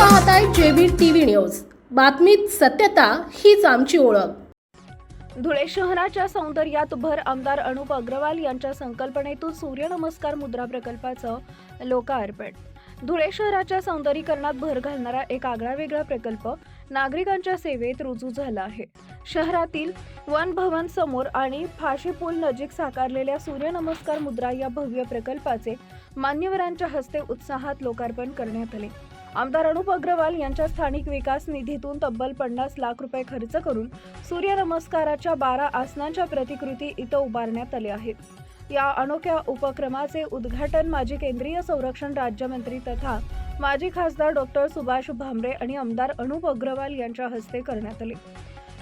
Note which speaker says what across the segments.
Speaker 1: पाहताय JB TV news. बातमीत सत्यता हीच आमची ओळख.
Speaker 2: धुळे शहराच्या सौंदर्यात भर आमदार अनुप अग्रवाल यांच्या संकल्पनेतून सूर्यनमस्कार मुद्रा प्रकल्पाचं लोकार्पण. धुळे शहराच्या सौंदर्यीकरणात भर घालणारा एक आगळा वेगळा प्रकल्प नागरिकांच्या सेवेत रुजू झाला आहे. शहरातील वन भवन समोर आणि फाशी पूल नजीक साकारलेल्या सूर्यनमस्कार मुद्रा या भव्य प्रकल्पाचे मान्यवरांच्या हस्ते उत्साहात लोकार्पण करण्यात आले. आमदार अनुप अग्रवाल यांच्या स्थानिक विकास निधीतून तब्बल पन्नास लाख रुपये खर्च करून सूर्यनमस्काराच्या बारा आसनांच्या प्रतिकृती इथं उभारण्यात आल्या आहेत. या अनोख्या उपक्रमाचे उद्घाटन माजी केंद्रीय संरक्षण राज्यमंत्री तथा माजी खासदार डॉक्टर सुभाष भामरे आणि आमदार अनुप अग्रवाल यांच्या हस्ते करण्यात आले.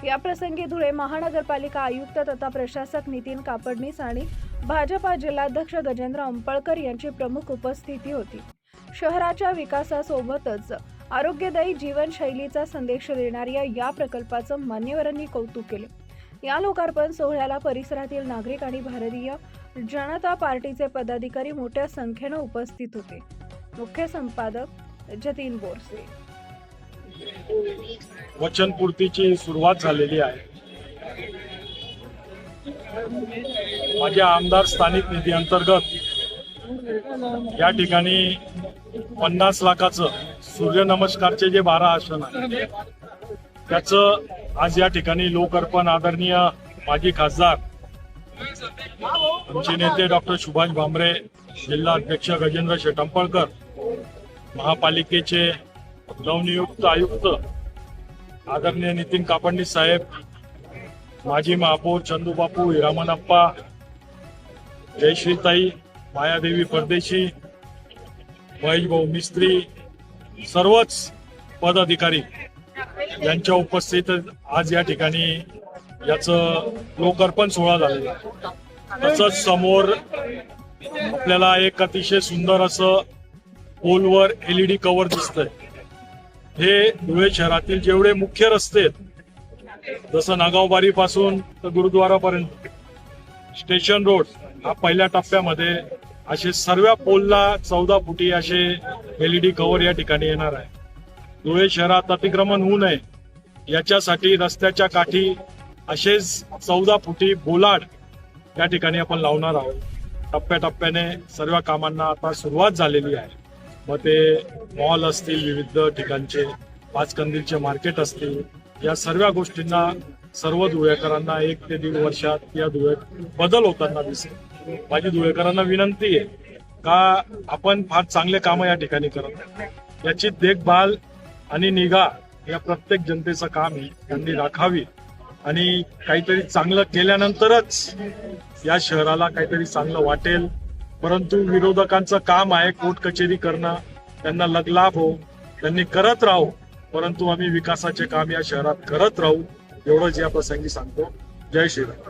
Speaker 2: या प्रसंगी धुळे महानगरपालिका आयुक्त तथा प्रशासक नितीन कापडणीस आणि भाजपा जिल्हाध्यक्ष गजेंद्र अंपळकर यांची प्रमुख उपस्थिती होती. शहराच्या विकासासोबतच आरोग्यदायी जीवनशैलीचा संदेश देणाऱ्या या प्रकल्पाचं मान्यवरांनी कौतुक केले. या लोकार्पण सोहळ्याला परिसरातील नागरिक आणि भारतीय जनता पार्टीचे पदाधिकारी मोठ्या संख्येनं उपस्थित होते. मुख्य संपादक जतीन बोरसे.
Speaker 3: वचनपूर्तीची सुरुवात झालेली आहे. माझ्या आमदार स्थानिक निधी अंतर्गत या ठिकाणी पन्नास लाखाचं सूर्यनमस्कारचे जे बारा आसन आहे त्याचं आज या ठिकाणी लोकार्पण आदरणीय माजी खासदार आमचे नेते डॉक्टर सुभाष भामरे जिल्हा अध्यक्ष गजेंद्र शेटंपळकर महापालिकेचे नवनियुक्त आयुक्त आदरणीय नितीन कापडणीस साहेब माजी महापौर चंदूबापू हिरामनप्पा जयश्रीताई मायादेवी परदेशी महेशभाऊ मिस्त्री सर्वच पदाधिकारी यांच्या उपस्थित आज या ठिकाणी याचं लोकार्पण सोहळा झालेला तसंच समोर आपल्याला एक अतिशय सुंदर असं पोलवर एलईडी कव्हर दिसतंय. हे धुळे शहरातील जेवढे मुख्य रस्ते आहेत जसं नागावबारी पासून तर गुरुद्वारापर्यंत स्टेशन रोड हा पहिल्या टप्प्यामध्ये असे सर्व पोलला चौदा फुटी असे एलईडी कव्हर या ठिकाणी येणार आहे. धुळे शहरात अतिक्रमण होऊ नये. याच्यासाठी रस्त्याच्या काठी असेच चौदा फुटी बोलाड या ठिकाणी आपण लावणार आहोत. टप्प्याटप्प्याने सर्व कामांना आता सुरुवात झालेली आहे. मग ते मॉल असतील विविध ठिकाणचे पाचकंदीलचे मार्केट असतील या सर्व गोष्टींना सर्व धुळेकरांना एक ते दीड वर्षात या धुळे बदल होताना दिसेल. माझी धुळेकरांना विनंती आहे का आपण फार चांगले कामं या ठिकाणी करत याची देखभाल आणि निगा या प्रत्येक जनतेचं काम ही त्यांनी राखावी. आणि काहीतरी चांगलं केल्यानंतरच या शहराला काहीतरी चांगलं वाटेल. परंतु विरोधकांचं काम आहे कोर्ट कचेरी करणं. त्यांना लगलाभ हो त्यांनी करत राहू. परंतु आम्ही विकासाचे काम या शहरात करत राहू. एवढंच या प्रसंगी सांगतो. जय श्रीराम.